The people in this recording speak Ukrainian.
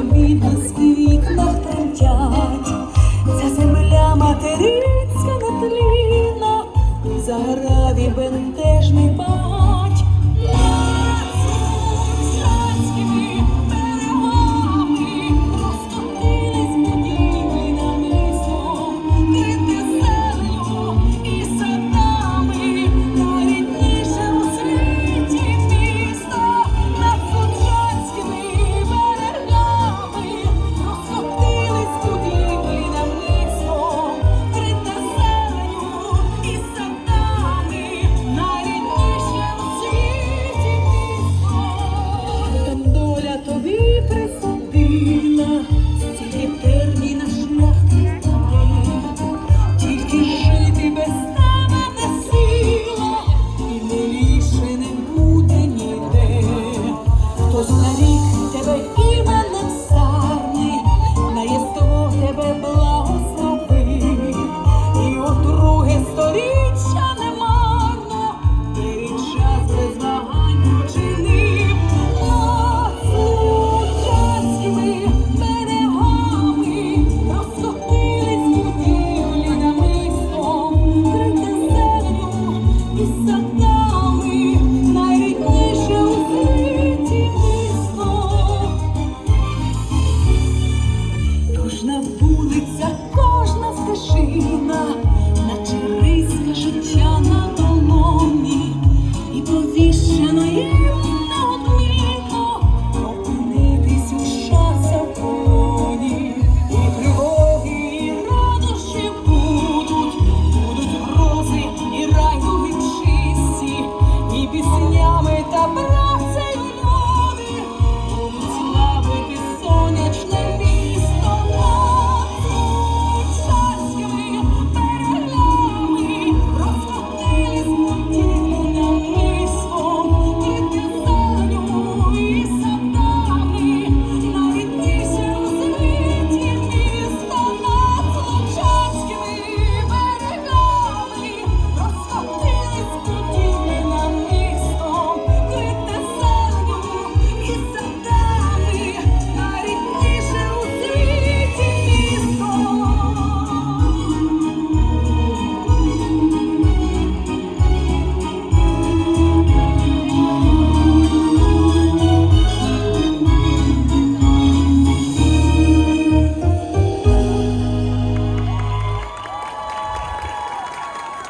і відблиски вікнах тремтять, ця земля материнська на тліна, заграві бентежний пан. садами, найрідніше у світі місто. Кожна вулиця, кожна стежина, наче риска життя на долоні і повіщено є.